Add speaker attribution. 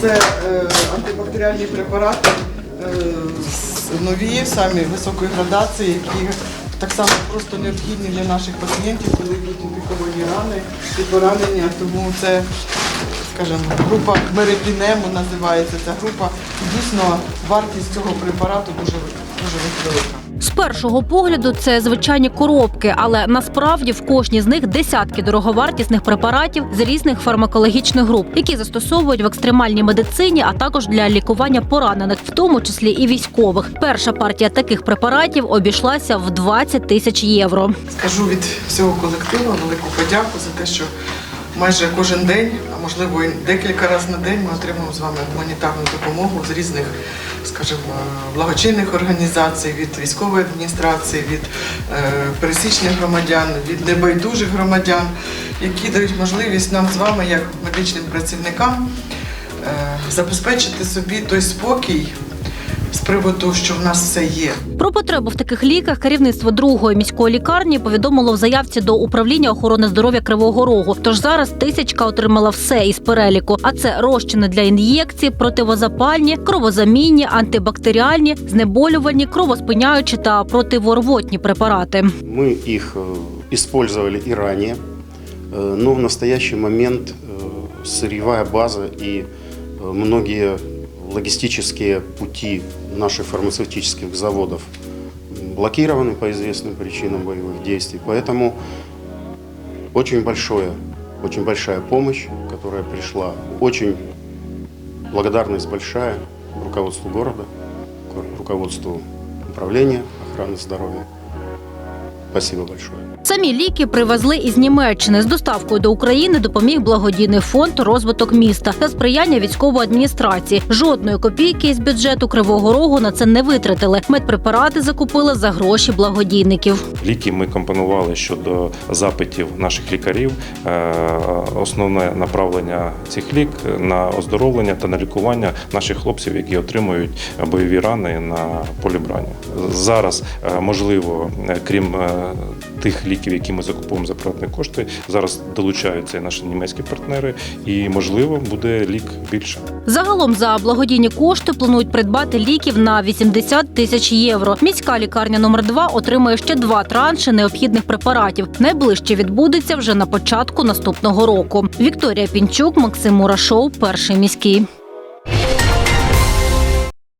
Speaker 1: Це е, антибактеріальні препарати е, нові, самі високої градації, які так само просто необхідні для наших пацієнтів, коли йдуть інфіковані рани і поранення. Тому це, скажімо, група мерепінему називається ця група. Дійсно вартість цього препарату дуже, дуже велика.
Speaker 2: З першого погляду це звичайні коробки, але насправді в кожній з них десятки дороговартісних препаратів з різних фармакологічних груп, які застосовують в екстремальній медицині, а також для лікування поранених, в тому числі і військових. Перша партія таких препаратів обійшлася в 20 тисяч євро.
Speaker 1: Скажу від всього колективу велику подяку за те, що майже кожен день, а можливо і декілька разів на день, ми отримуємо з вами гуманітарну допомогу з різних, скажімо, благочинних організацій, від військової адміністрації, від е, пересічних громадян, від небайдужих громадян, які дають можливість нам з вами, як медичним працівникам, е, забезпечити собі той спокій з приводу, що в нас все є.
Speaker 2: Про потребу в таких ліках керівництво другої міської лікарні повідомило в заявці до управління охорони здоров'я Кривого Рогу. Тож зараз тисячка отримала все із переліку. А це розчини для ін'єкцій, противозапальні, кровозамінні, антибактеріальні, знеболювальні, кровоспиняючі та противорвотні препарати.
Speaker 3: Мы их э, использовали и ранее, э, но в настоящий момент э, сырьевая база и э, многие логистические пути наших фармацевтических заводов блокированы по известным причинам боевых действий. Поэтому очень большое, очень большая помощь, которая пришла, очень благодарность большая руководству города, руководству управления охраны здоровья. Спасибо большое.
Speaker 2: Самі ліки привезли із Німеччини. З доставкою до України допоміг благодійний фонд розвиток міста та сприяння військової адміністрації. Жодної копійки із бюджету Кривого Рогу на це не витратили. Медпрепарати закупили за гроші благодійників.
Speaker 4: Ліки ми компонували щодо запитів наших лікарів. Е, Основне направлення цих лік на оздоровлення та на лікування наших хлопців, які отримують бойові рани на полі брані. Зараз е, можливо, е, крім тих ліків, які ми закуповуємо за приватні кошти, зараз долучаються і наші німецькі партнери, і можливо буде лік більше.
Speaker 2: Загалом за благодійні кошти планують придбати ліків на 80 тисяч євро. Міська лікарня номер 2 отримає ще два транші необхідних препаратів. Найближче відбудеться вже на початку наступного року. Вікторія Пінчук, Максим Мурашов, перший міський.